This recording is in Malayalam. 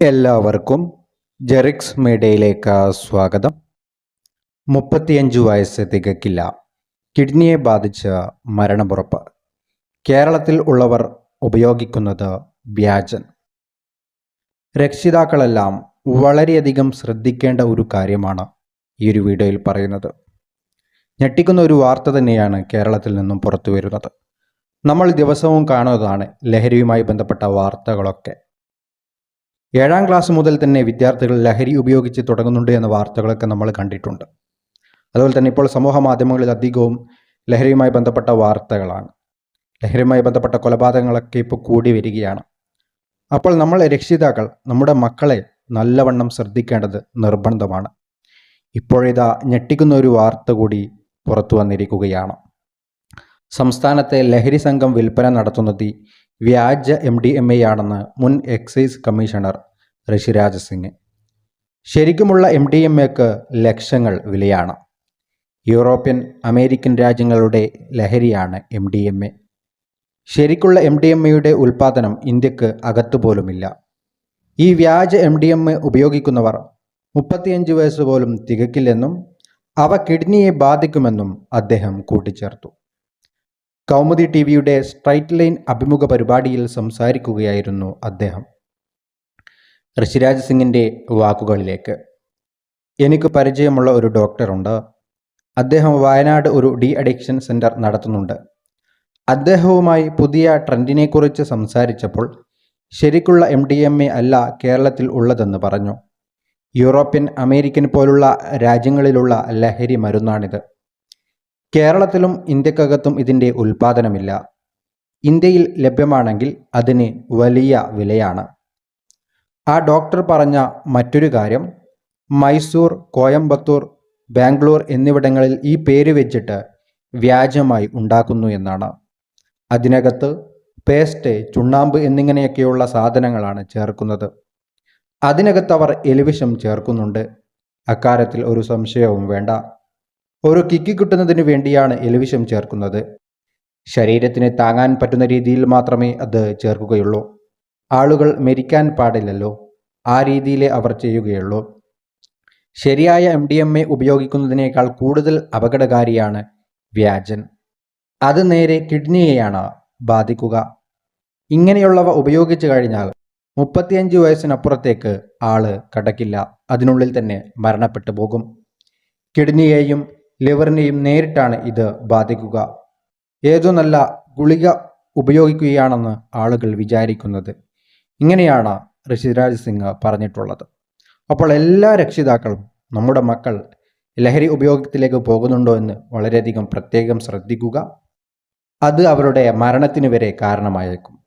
എല്ലാവർക്കും ജെറിക്സ് മീഡിയയിലേക്ക് സ്വാഗതം. മുപ്പത്തിയഞ്ച് വയസ്സ് തികക്കില്ല കിഡ്നിയെ ബാധിച്ച് മരണമുറപ്പ്. കേരളത്തിൽ ഉള്ളവർ ഉപയോഗിക്കുന്നത് വ്യാജൻ. രക്ഷിതാക്കളെല്ലാം വളരെയധികം ശ്രദ്ധിക്കേണ്ട ഒരു കാര്യമാണ് ഈ ഒരു വീഡിയോയിൽ പറയുന്നത്. ഞെട്ടിക്കുന്ന ഒരു വാർത്ത തന്നെയാണ് കേരളത്തിൽ നിന്നും പുറത്തു വരുന്നത് നമ്മൾ ദിവസവും കാണുന്നതാണ് ലഹരിയുമായി ബന്ധപ്പെട്ട വാർത്തകളൊക്കെ. ഏഴാം ക്ലാസ് മുതൽ തന്നെ വിദ്യാർത്ഥികൾ ലഹരി ഉപയോഗിച്ച് തുടങ്ങുന്നുണ്ട് എന്ന വാർത്തകളൊക്കെ നമ്മൾ കണ്ടിട്ടുണ്ട്. അതുപോലെ തന്നെ ഇപ്പോൾ സമൂഹ മാധ്യമങ്ങളിൽ അധികവും ലഹരിയുമായി ബന്ധപ്പെട്ട വാർത്തകളാണ്. ലഹരിയുമായി ബന്ധപ്പെട്ട കൊലപാതകങ്ങളൊക്കെ ഇപ്പോൾ കൂടി വരികയാണ്. അപ്പോൾ നമ്മൾ രക്ഷിതാക്കൾ നമ്മുടെ മക്കളെ നല്ലവണ്ണം ശ്രദ്ധിക്കേണ്ടത് നിർബന്ധമാണ്. ഇപ്പോഴിതാ ഞെട്ടിക്കുന്ന ഒരു വാർത്ത കൂടി പുറത്തു വന്നിരിക്കുകയാണ്. സംസ്ഥാനത്തെ ലഹരി സംഘം വിൽപ്പന നടത്തുന്നത് വ്യാജ എം ഡി എം എ ആണെന്ന് മുൻ എക്സൈസ് കമ്മീഷണർ ഋഷിരാജ് സിംഗ് ശരിക്കുമുള്ള എം ഡി എം എക്ക് ലക്ഷങ്ങൾ വിലയാണ്. യൂറോപ്യൻ അമേരിക്കൻ രാജ്യങ്ങളുടെ ലഹരിയാണ് എം ഡി എം എ. ശരിക്കുള്ള എം ഡി എം എയുടെ ഉൽപ്പാദനം ഇന്ത്യയ്ക്ക് അകത്തുപോലുമില്ല. ഈ വ്യാജ എം ഡി എം എ ഉപയോഗിക്കുന്നവർ മുപ്പത്തിയഞ്ച് വയസ്സ് പോലും തികക്കില്ലെന്നും അവ കിഡ്നിയെ ബാധിക്കുമെന്നും അദ്ദേഹം കൂട്ടിച്ചേർത്തു. കൗമുദി ടി വിയുടെ സ്ട്രൈറ്റ് ലൈൻ അഭിമുഖ പരിപാടിയിൽ സംസാരിക്കുകയായിരുന്നു അദ്ദേഹം. ഋഷിരാജ് സിംഗിന്റെ വാക്കുകളിലേക്ക്. എനിക്ക് പരിചയമുള്ള ഒരു ഡോക്ടറുണ്ട്. അദ്ദേഹം വയനാട് ഒരു ഡി അഡിക്ഷൻ സെന്റർ നടത്തുന്നുണ്ട്. അദ്ദേഹവുമായി പുതിയ ട്രെൻഡിനെക്കുറിച്ച് സംസാരിച്ചപ്പോൾ ശരിക്കുള്ള എം ഡി എം എ അല്ല കേരളത്തിൽ ഉള്ളതെന്ന് പറഞ്ഞു. യൂറോപ്യൻ അമേരിക്കൻ പോലുള്ള രാജ്യങ്ങളിലുള്ള ലഹരി മരുന്നാണിത്. കേരളത്തിലും ഇന്ത്യക്കകത്തും ഇതിന്റെ ഉൽപ്പാദനമില്ല ഇന്ത്യയിൽ ലഭ്യമാണെങ്കിൽ അതിന് വലിയ വിലയാണ്. ആ ഡോക്ടർ പറഞ്ഞ മറ്റൊരു കാര്യം മൈസൂർ കോയമ്പത്തൂർ ബാംഗ്ലൂർ എന്നിവിടങ്ങളിൽ ഈ പേര് വെച്ചിട്ട് വ്യാജമായി ഉണ്ടാക്കുന്നു എന്നാണ്. അതിനകത്ത് പേസ്റ്റ് ചുണ്ണാമ്പ് എന്നിങ്ങനെയൊക്കെയുള്ള സാധനങ്ങളാണ് ചേർക്കുന്നത്. അതിനകത്ത് അവർ എലിവിഷം ചേർക്കുന്നുണ്ട്. അക്കാര്യത്തിൽ ഒരു സംശയവും വേണ്ട. ഒരു കിക്ക് കിട്ടുന്നതിന് വേണ്ടിയാണ് എലിവിഷം ചേർക്കുന്നത്. ശരീരത്തിന് താങ്ങാൻ പറ്റുന്ന രീതിയിൽ മാത്രമേ അത് ചേർക്കുകയുള്ളൂ. ആളുകൾ മരിക്കാൻ പാടില്ലല്ലോ. ആ രീതിയിലേ അവർ ചെയ്യുകയുള്ളൂ. ശരിയായ എം ഡി എം എ ഉപയോഗിക്കുന്നതിനേക്കാൾ കൂടുതൽ അപകടകാരിയാണ് വ്യാജൻ. അത് നേരെ കിഡ്നിയെയാണ് ബാധിക്കുക. ഇങ്ങനെയുള്ളവ ഉപയോഗിച്ചു കഴിഞ്ഞാൽ മുപ്പത്തിയഞ്ച് വയസ്സിനപ്പുറത്തേക്ക് ആൾ കടക്കില്ല. അതിനുള്ളിൽ തന്നെ മരണപ്പെട്ടു പോകും. കിഡ്നിയെയും ലിവറിനെയും നേരിട്ടാണ് ഇത് ബാധിക്കുക. ഏതോ നല്ല ഗുളിക ഉപയോഗിക്കുകയാണെന്ന് ആളുകൾ വിചാരിക്കുന്നത്. ഇങ്ങനെയാണ് ഋഷിരാജ് സിംഗ് പറഞ്ഞിട്ടുള്ളത്. അപ്പോൾ എല്ലാ രക്ഷിതാക്കളും നമ്മുടെ മക്കൾ ലഹരി ഉപയോഗത്തിലേക്ക് പോകുന്നുണ്ടോ എന്ന് വളരെയധികം പ്രത്യേകം ശ്രദ്ധിക്കുക. അത് അവരുടെ മരണത്തിന് വരെ കാരണമായേക്കും.